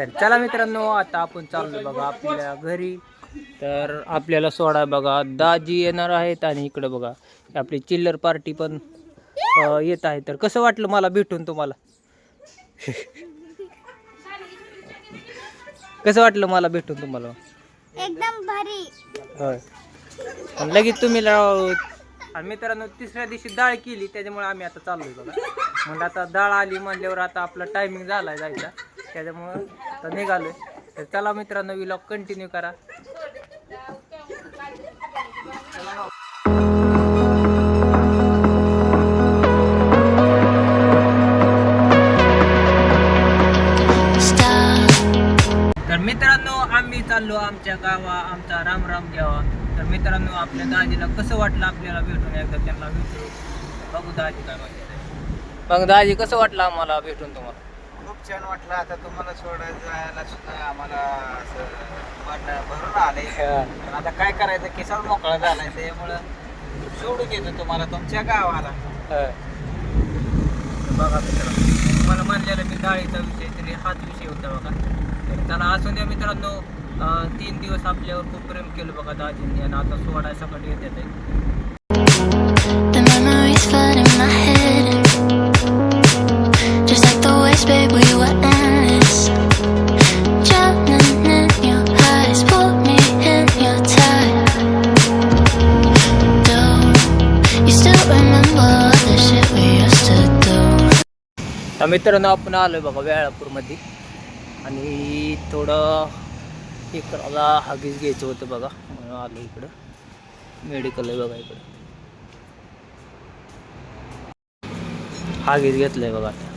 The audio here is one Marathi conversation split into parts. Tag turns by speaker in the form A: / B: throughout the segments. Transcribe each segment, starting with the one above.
A: तर चला मित्रांनो आता आपण चाललो बघा आपल्या घरी. तर आपल्याला सोडा बघा दाजी येणार आहेत आणि इकडे बघा आपली चिल्लर पार्टी पण येत आहे. तर कसं वाटलं मला भेटून तुम्हाला? कसं वाटलं मला भेटून तुम्हाला?
B: एकदम भारी.
A: होय. लगेच तुम्ही मित्रांनो तिसऱ्या दिवशी डाळ केली त्याच्यामुळे आम्ही आता चाललोय बघा. म्हणजे आता डाळ आली म्हणल्यावर आता आपला टायमिंग झाला जायचा. त्याच्यामुळं आता निघालोय. तर चला मित्रांनो विलॉग कंटिन्यू करा. तर मित्रांनो आम्ही चाललो आमच्या गावा आमचा राम राम घ्यावा तर मित्रांनो आपल्या दाजीला कसं वाटलं आपल्याला भेटून एकदा त्यांना भेटू बघू दाजी काय म्हणजे मग दाजी कसं वाटलं आम्हाला भेटून तुम्हाला?
C: खूप छान वाटलं. आता तुम्हाला सोडायला जायला सुद्धा आम्हाला असं मन भरून आले पण आता काय करायचं? किसान मोकळा झालाय. त्यामुळं सोडून घेतो तुम्हाला तुमच्या गावाला.
A: बघा मित्रांनो तुम्हाला म्हणलेलं मी डाळीचा विषय तरी हाच विषय होता बघा. तर त्याला असून द्या मित्रांनो तीन दिवस आपल्यावर खूप प्रेम केलं बघा दाजींनी. आणि आता सोडाय सकाळी येत आहे. मित्रांनो आपण आलो आहे बघा वेळापूरमध्ये आणि थोडं इकडला हागीच घ्यायचं होतं बघा. म्हणून आलो इकडं. मेडिकल आहे बघा इकडं. हागीज आहे बघा आता.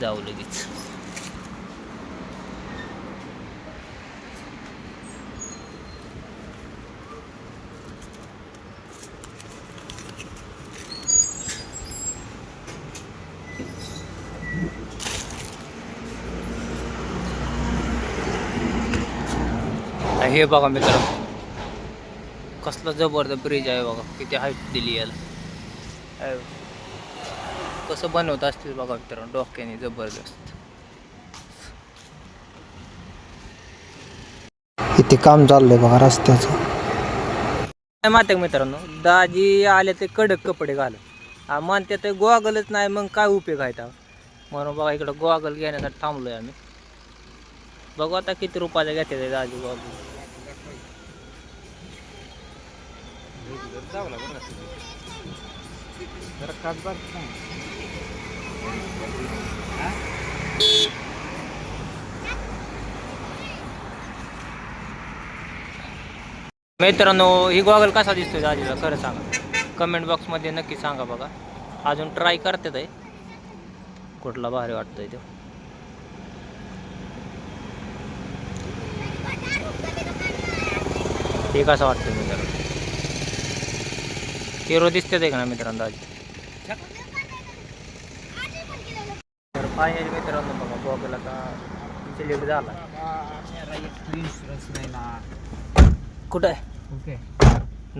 A: जाऊ लगेच. आणि हे बघा मित्रांनो. कसलं जबरदस्त ब्रिज आहे बघा. किती हाईट दिली याला. आहे. कसं बनवत असतील बघा मित्रांनो डोक्याने जबरदस्त.
C: इथे काम चाललंय बघा रस्त्याचं.
A: काय माहिती का मित्रांनो दाजी आले ते कडक कपडे घालत आ, म्हणते ते गोगलच नाही मग काय उपयोग आहे त्यावर? म्हणून बघा इकडं गोगल घेण्यासाठी थांबलोय आम्ही. बघू आता किती रुपयाचा घेते ते दाजी गोगल. मित्रांनो ही गॉगल कसा दिसतोय दाजीला? खरं सांगा. कमेंट बॉक्समध्ये नक्की सांगा बघा. अजून ट्राय करते ते कुठला भारी वाटतोय तो. हे कसं वाटतंय मित्रांनो? हिरो दिसते का ना मित्रांनो आज? तर पाहिजे मित्रांनो बघा गॉगल का सिलेक्ट झाला.
C: नाही ना
A: कुठं आहे?
C: ओके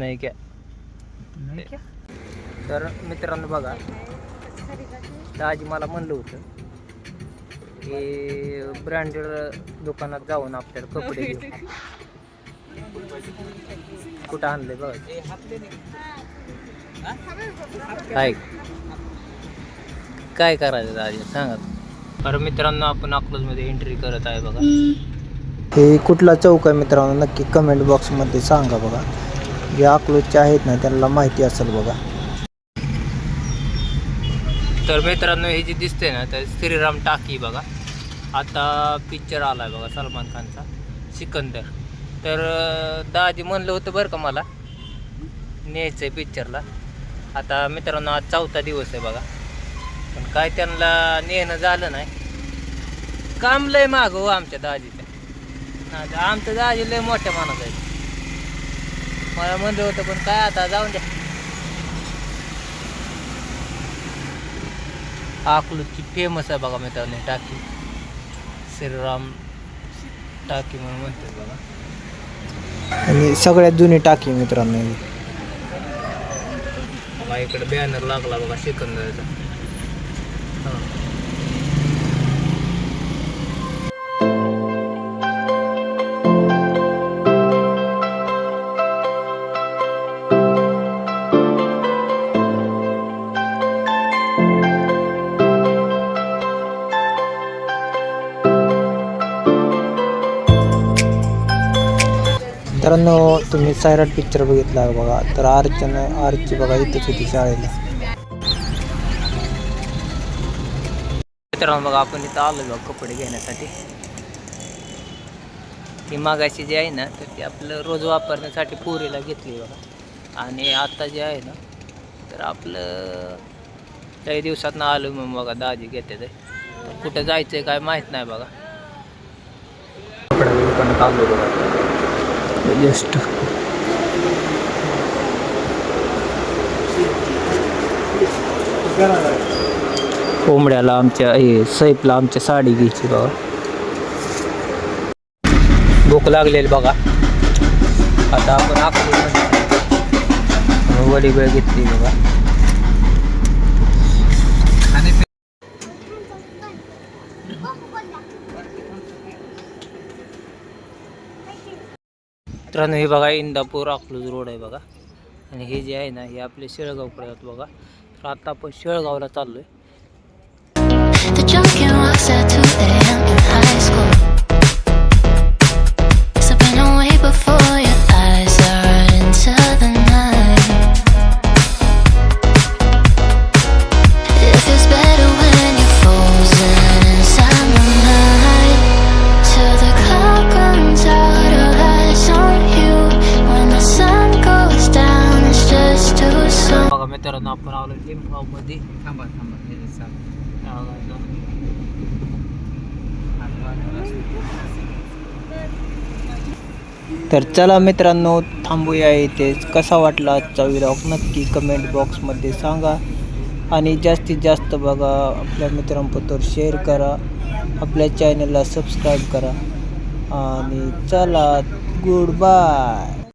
A: नाही क्या. तर मित्रांनो बघा आज मला म्हणलं होतं की ब्रँडेड दुकानात जाऊन आपल्याला कपडे कुठं आणले बघा. काय? काय करायचं दाजी सांगा. बरं मित्रांनो आपण अकलूजमध्ये एंट्री करत आहे बघा.
C: हे कुठला चौक आहे मित्रांनो? नक्की कमेंट बॉक्समध्ये सांगा बघा. जे अकलूजचे आहेत ना त्यांना माहिती असेल बघा.
A: तर मित्रांनो हे जे दिसते ना तर श्रीराम टाकी बघा. आता पिक्चर आलाय बघा सलमान खानचा. सिकंदर. तर दाजी म्हणलं होतं बरं का मला न्यायचं आहे पिक्चरला आता मित्रांनो आज चौथा दिवस आहे बघा. पण काय त्यांना नेणं झालं नाही. काम लय माग हो आमच्या दाजीच्या आमचं दाजी लय मोठ्या मानात आहे. मला म्हणलं होतं पण काय आता जाऊन द्या. आकलूची फेमस आहे बघा मित्रांनी टाकी. श्रीराम टाकी म्हणून म्हणतात बघा.
C: आणि सगळ्यात जुनी टाकी मित्रांनो
A: इकडे बॅनर लागला बघा सिकंदरचा हां. मित्रांनो तुम्ही सायराट पिक्चर बघितला बघा. तर आरच्यानं आरची बघा इथंच होती शाळेला मित्रांनो बघा आपण इथं आलो बघा कपडे घेण्यासाठी. ही मागाशी जी आहे ना तर ती आपलं रोज वापरण्यासाठी पुरीला घेतली बघा. आणि आता जे आहे ना तर आपलं काही दिवसात ना आलो मग बघा दाजी घेते ते. तर कुठं जायचं काय माहीत नाही बघा. कपडे दुकानात आलो बघा. जस्ट कोंबड्याला आमच्या हे सैपला आमच्या साडी घ्यायची बघा. भूक लागलेली बघा. आता आपण वडी बघा. मित्रांनो हे बघा इंदापूर अकलूज रोड आहे बघा. आणि हे जे आहे ना हे आपले शेळगावकडे आहेत बघा. तर आता आपण शेळगावला चाललोय. मित्रांनो आपण आलो लिंबगावमध्ये
C: थांबा थांबा हे चालू.
A: तर चला मित्रांनो थांबूया इथेच कसा वाटला आजचा व्हिडिओ नक्की कमेंट बॉक्समध्ये सांगा. आणि जास्तीत जास्त बघा आपल्या मित्रांपत्र शेअर करा. आपल्या चॅनलला सबस्क्राईब करा. आणि चला गुड बाय